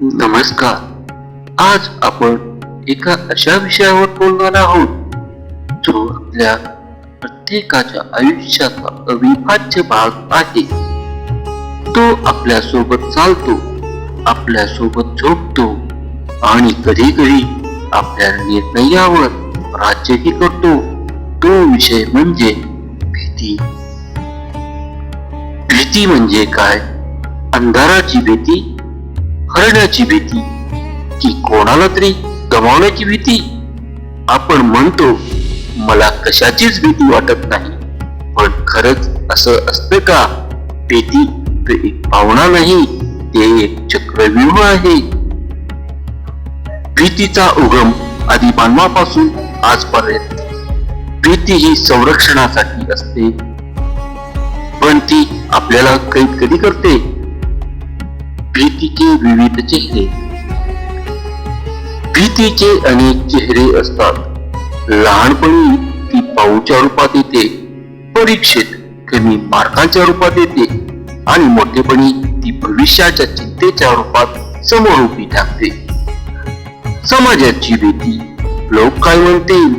नमस्कार. आज आपण एका अशा विषयावर बोलणार आहोत जो आपल्या प्रत्येकाच्या आयुष्याचा अविभाज्य भाग आहे. तो आपल्यासोबत चालतो आपल्यासोबत झोपतो आणि कधी कधी आपल्या निर्णयावर राज्यही करतो. तो विषय म्हणजे भीती. भीती म्हणजे काय? अंधाराची भीती हरण्याची भीती. की कोणाला तरी गमावण्याची भीती. आपण म्हणतो मला कशाचीच भीती वाटत नाही पण खरंच असं असतं का? भीती तर एक भावना नाही ते एक चक्रव्यूह आहे. भीतीचा उगम आधी मानवापासून आजपर्यंत. भीती ही संरक्षणासाठी असते. पण ती आपल्याला कैद कधी करते? भीतीचे विविध चेहरे. भीतीचे अनेक चेहरे असतात. लहानपणी ती पाऊच्या रूपात येते परीक्षेत कमी मार्कांच्या रूपात येते आणि मोठेपणी ती भविष्याच्या चिंतेच्या रूपात समोर उभी टाकते समाजाची भीती लोक काय म्हणतील?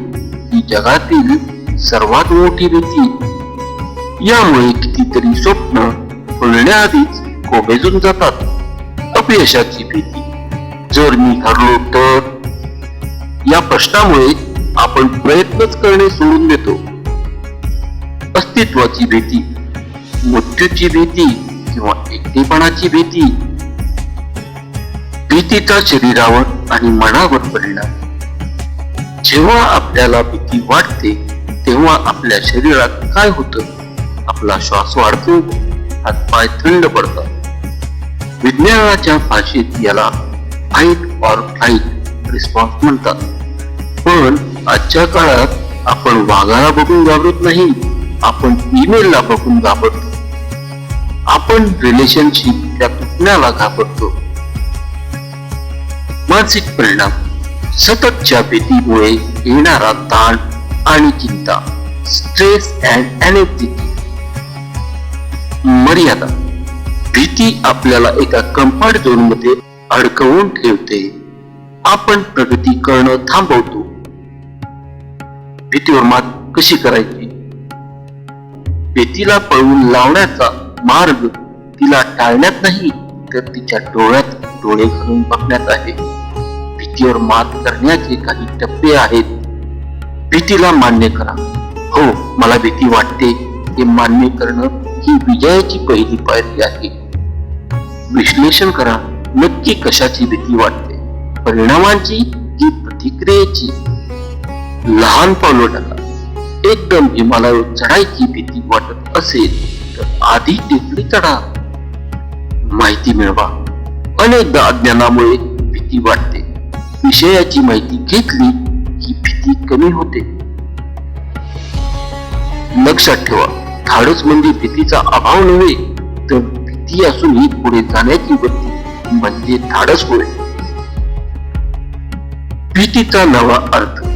ही जगातील सर्वात मोठी भीती. यामुळे कितीतरी स्वप्न फुलण्याआधीच कोमेजून जातात. अपयशाची भीती. जर मी हरलो तर? या प्रश्नामुळे आपण प्रयत्नच करणे सोडून देतो. अस्तित्वाची भीती मृत्यूची भीती किंवा एकटेपणाची भीती. भीतीचा शरीरावर आणि मनावर परिणाम. जेव्हा आपल्याला भीती वाटते तेव्हा आपल्या शरीरात काय होतं? आपला श्वास वाढतो हातपाय थंड पडतात. विज्ञानाच्या भाषेत याला फाईट ऑर फ्लाईट रिस्पॉन्स म्हणतात. पण आजच्या काळात आपण वाघाला बघून घाबरत नाही आपण ईमेलला बघून घाबरतो. आपण रिलेशनशिप त्या तुटण्याला घाबरतो? मानसिक परिणाम सततच्या भीतीमुळे येणारा ताण आणि चिंता स्ट्रेस अँड एनेक्झिटी मर्यादा. भीती आपल्याला एका कंपार्ट झोनमध्ये अडकवून ठेवते. आपण प्रगती करणं थांबवतो. भीतीवर मात कशी करायची? भीतीला पळवून लावण्याचा मार्ग तिला टाळण्यात नाही तर तिच्या डोळ्यात डोळे घालून बघण्यात आहे. भीतीवर मात करण्याचे काही टप्पे आहेत. भीतीला मान्य करा. हो मला भीती वाटते. हे मान्य करणं ही विजयाची पहिली पायरी आहे. विश्लेषण करा नक्की कशाची भीती वाटते? परिणामांची की प्रतिक्रियेची? लहान पावलं टाका एकदम हिमालयावर चढायची भीती वाटत असेल तर आधी टेकडी चढा. माहिती मिळवा. अनेकदा अज्ञानामुळे भीती वाटते. विषयाची माहिती घेतली की भीती कमी होते. लक्षात ठेवा धाडस म्हणजे भीतीचा अभाव नव्हे तर भीती असूनही पुढे जाण्याची वृत्ती म्हणजे धाडस होय. भीतीचा नवा अर्थ.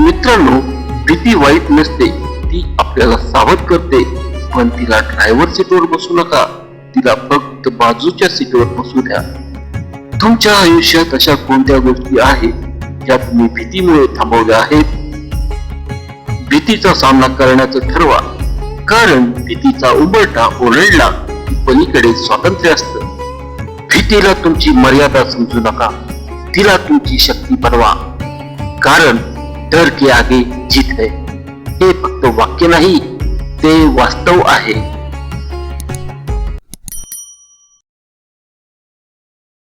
मित्रांनो भीती वाईट नसते ती आपल्याला सावध करते. पण तिला ड्रायव्हर सीटवर बसू नका तिला फक्त बाजूच्या सीटवर बसू द्या. तुमच्या आयुष्यात अशा कोणत्या गोष्टी आहेत ज्या तुम्ही भीतीमुळे थांबवल्या आहेत? भीतीचा सामना करण्याचं ठरवा. कारण भीतीचा उंबरठा ओरडला की पलीकडे स्वातंत्र्य असतं. भीतीला तुमची मर्यादा समजू नका. तिला तुमची शक्ती बनवा. कारण डर के आगे जीत है हे फक्त वाक्य नाही ते वास्तव आहे.